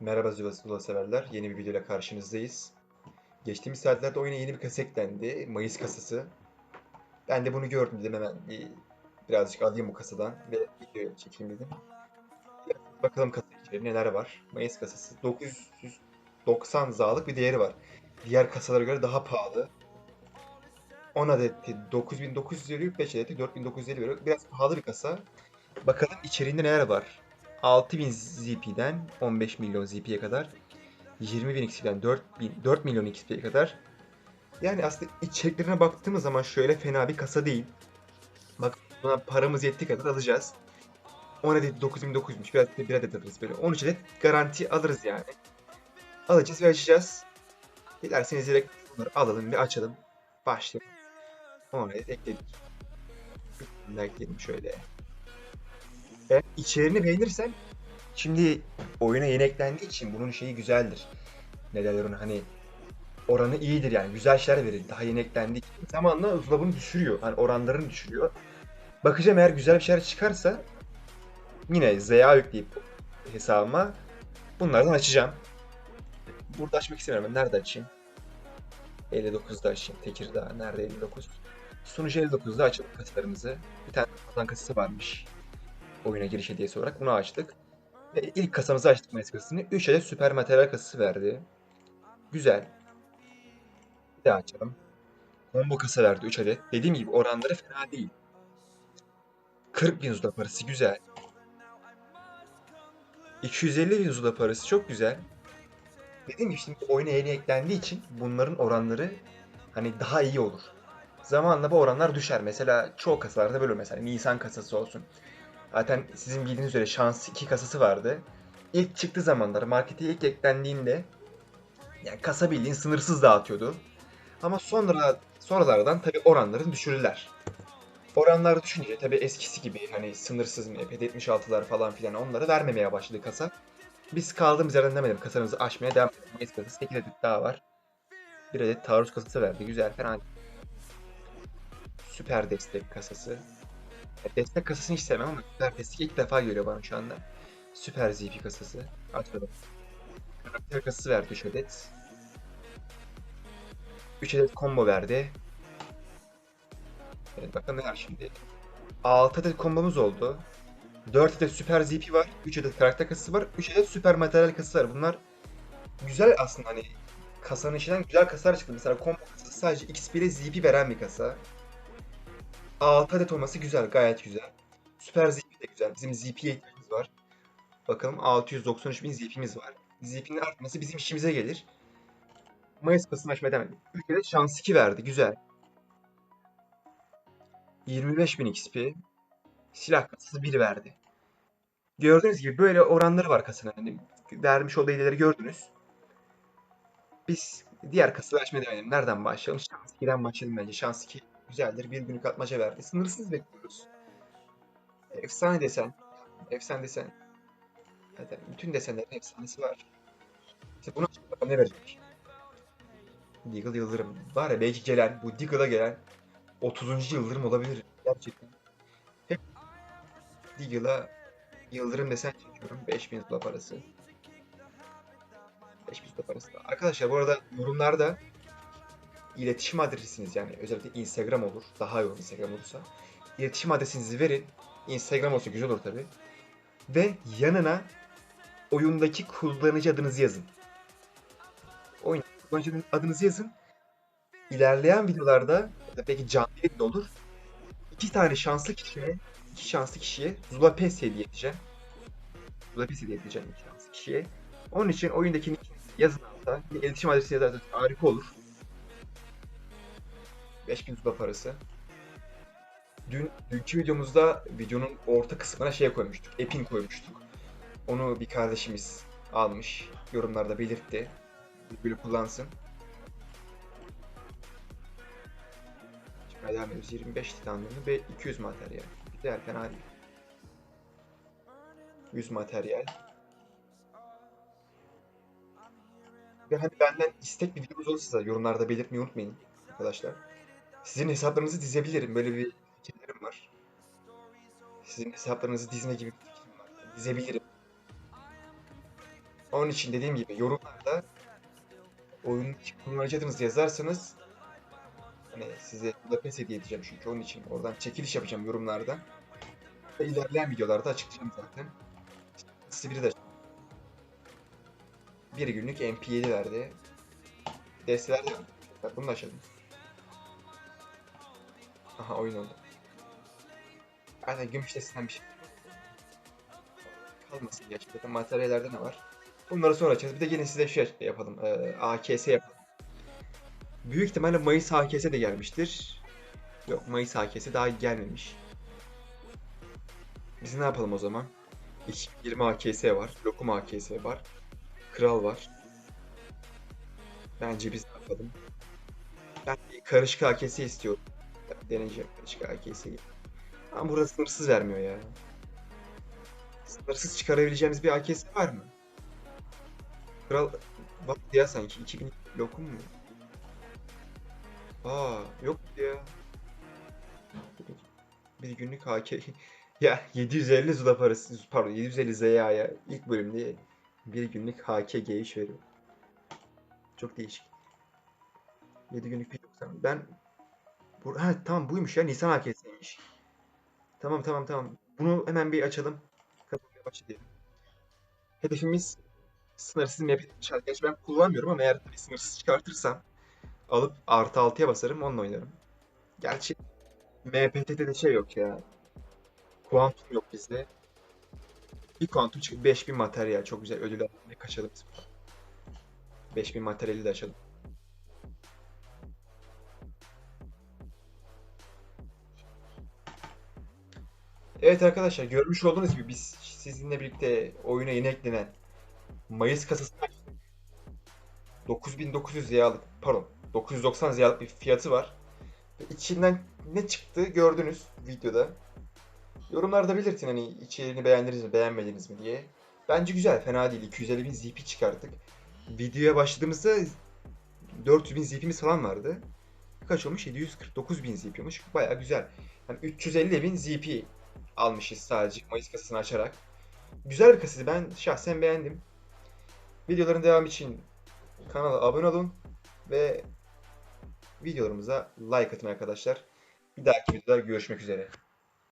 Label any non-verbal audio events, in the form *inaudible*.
Merhaba Zula severler. Yeni bir videoyla karşınızdayız. Geçtiğimiz saatlerde oyuna yeni bir kasa eklendi. Mayıs kasası. Ben de bunu gördüm dedim hemen bir, birazcık alayım bu kasadan ve video çekeyim dedim. Bakalım kasa içeri neler var. Mayıs kasası 990 zalık bir değeri var. Diğer kasalara göre daha pahalı. 10 adeti 9900 veriyor, 5 adeti 4950 veriyor. Biraz pahalı bir kasa. Bakalım içeriğinde neler var. 6000 ZP'den 15 milyon ZP'ye kadar 20.000 XP'den 4000 4 milyon XP'ye kadar yani aslında içeriklerine baktığımız zaman şöyle fena bir kasa değil. Bak buna paramız yettiği kadar alacağız. 10 adet 9900'müş. Bir adet de 1 adet alırız böyle. 13 adet garanti alırız yani. Alacağız ve açacağız. Dilerseniz direkt bunları alalım bir açalım. Başlayalım. 10 adet ekledik. Ekleyelim şöyle. Eğer içeriğini beğenirsen şimdi oyuna yeni eklendiği için bunun şeyi güzeldir. Ne derler ona hani oranı iyidir yani güzel şeyler verir. Daha yeni eklendiği için zamanla uzlavını düşürüyor. Hani oranlarını düşürüyor. Bakacağım eğer güzel bir şeyler çıkarsa yine ZA yükleyip hesabıma bunlardan açacağım. Burada açmak istemiyorum. Ben nerede açayım? 59'da açayım. Tekirdağ. Nerede 59? Sunucu 59'da açalım kasalarımızı. Bir tane kazan kasası varmış oyuna giriş hediyesi olarak bunu açtık. Ve ilk kasamızı açtık Mayıs kasasını. 3 adet süper materyal kasası verdi. Güzel. Bir daha açalım. Combo kasa verdi 3 adet. Dediğim gibi oranları fena değil. 40 bin Zula parası güzel. 250 bin Zula parası çok güzel. Dediğim gibi şimdi oyuna yeni eklendiği için bunların oranları hani daha iyi olur. Zamanla bu oranlar düşer. Mesela çoğu kasalarda böyle mesela Nisan kasası olsun. Zaten sizin bildiğiniz üzere şans 2 kasası vardı. İlk çıktığı zamanlar markete ilk eklendiğinde yani kasa bildiğin sınırsız dağıtıyordu. Ama sonra sonralardan tabi oranları düşürürler. Oranlar düşünce tabi eskisi gibi hani sınırsız MP 76'lar falan filan onları vermemeye başladı kasa. Biz kaldığımız yerden demedim kasamızı açmaya devam edelim. Mayıs kasası 8 adet daha var. Bir adet taarruz kasası verdi. Güzel değil. Süper destek kasası. Ya Destek kasasını hiç sevmem ama süper destek ilk defa geliyor bana şu anda. Süper ZP kasası. Açmadım. Karakter kasası verdi 3 adet. 3 adet combo verdi. Evet bakalım ne var şimdi. 6 adet kombomuz oldu. 4 adet süper ZP var. 3 adet karakter kasası var. 3 adet süper materyal kasası var. Bunlar güzel aslında hani kasanın içinden güzel kasalar çıktı. Mesela combo kasası sadece XP ile ZP veren bir kasa. 6 adet olması güzel, gayet güzel. Süper ZP de güzel. Bizim ZP'ye ihtiyacımız var. Bakalım 693 bin ZP'miz var. ZP'nin artması bizim işimize gelir. Mayıs Kasım açmaya devam edelim. Ülkede şans 2 verdi, güzel. 25 bin XP. Silah kasası 1 verdi. Gördüğünüz gibi böyle oranları var kasanın. Hani vermiş olduğu hediyeleri gördünüz. Biz diğer kasaları açmaya devam edelim. Nereden başlayalım? Şans 2'den başlayalım bence. Şans 2 güzeldir. Bir günlük atmaca verdi. Sınırsız bekliyoruz. Efsane desen. Efsane desen. Zaten bütün desenlerin efsanesi var. İşte bakalım ne verecek. Deagle Yıldırım. Var ya belki gelen, bu Deagle'a gelen 30. Yıldırım olabilir. Gerçekten. Hep Deagle'a Yıldırım desen çekiyorum. 5000 dolar parası. 5000 dolar parası. Arkadaşlar bu arada yorumlarda iletişim adresiniz yani özellikle Instagram olur. Daha iyi olur Instagram olursa. İletişim adresinizi verin. Instagram olsa güzel olur tabi. Ve yanına oyundaki kullanıcı adınızı yazın. Oyun kullanıcı adınızı yazın. İlerleyen videolarda belki canlı yayın olur. İki tane şanslı kişiye, iki şanslı kişiye Zula Pes hediye edeceğim. Zula Pes hediye edeceğim iki şanslı kişiye. Onun için oyundaki yazın altta. İletişim adresi yazarsanız harika olur. 5000 Zula parası. Dün, dünkü videomuzda videonun orta kısmına şey koymuştuk. Epin koymuştuk. Onu bir kardeşimiz almış. Yorumlarda belirtti. Böyle kullansın. Şimdi devam ediyoruz. 25 titanlığını ve 200 materyal. Güzel fena değil. 100 materyal. Ve hani benden istek bir videomuz olursa yorumlarda belirtmeyi unutmayın arkadaşlar. Sizin hesaplarınızı dizebilirim. Böyle bir fikirlerim var. Sizin hesaplarınızı dizme gibi bir fikrim var. Dizebilirim. Onun için dediğim gibi yorumlarda oyun kullanıcı yazarsanız hani size da pes hediye edeceğim çünkü onun için oradan çekiliş yapacağım yorumlardan. Ve ilerleyen videolarda açıklayacağım zaten. Size biri de bir günlük MP7 verdi. Desteler bunu da açalım. Aha oyun oldu. Aynen gümüş destesinden bir şey. Kalmasın gerçekten. Materyallerde ne var? Bunları sonra açacağız. Bir de yine size şey yapalım. Ee, AKS yapalım. Büyük ihtimalle Mayıs AKS de gelmiştir. Yok Mayıs AKS daha gelmemiş. Biz ne yapalım o zaman? 2020 AKS var. Lokum AKS var. Kral var. Bence biz ne yapalım? Ben karışık AKS istiyorum. Ben deneyeceğim karışık AKS'yi. Ama burada sınırsız vermiyor ya. Sınırsız çıkarabileceğimiz bir AKS var mı? Kral var ya sanki 2000 lokum mu? Aa yok ya. Bir günlük AK *laughs* ya 750 Zula parası pardon 750 ZY'ya ilk bölümde bir günlük HKG'yi veriyor. Çok değişik. 7 günlük bir 90. Ben bu ha tamam buymuş ya Nisan AKS'ymiş. Tamam tamam tamam. Bunu hemen bir açalım. Kapatmaya başlayalım. Hedefimiz sınırsız map çıkar. Gerçi ben kullanmıyorum ama eğer sınırsız çıkartırsam alıp artı 6'ya basarım onunla oynarım. Gerçi MPT'de de şey yok ya. Kuantum yok bizde. Bir kuantum çıkıp 5000 materyal. Çok güzel ödül almaya kaçalım biz buradan. 5000 materyali de açalım. Evet arkadaşlar görmüş olduğunuz gibi biz sizinle birlikte oyuna yeni eklenen Mayıs kasası 9900 ZL'lık pardon 990 ZL'lık bir fiyatı var. İçinden ne çıktı gördünüz videoda. Yorumlarda belirtin hani içeriğini beğendiniz mi beğenmediniz mi diye. Bence güzel fena değil 250 bin ZP çıkarttık. Videoya başladığımızda 400 bin ZP'miz falan vardı. Kaç olmuş? 749 bin ZP olmuş. Baya güzel. Yani 350 bin ZP almışız sadece Mayıs kasasını açarak. Güzel bir kasaydı. Ben şahsen beğendim. Videoların devamı için kanala abone olun ve videolarımıza like atın arkadaşlar. Bir dahaki videoda görüşmek üzere.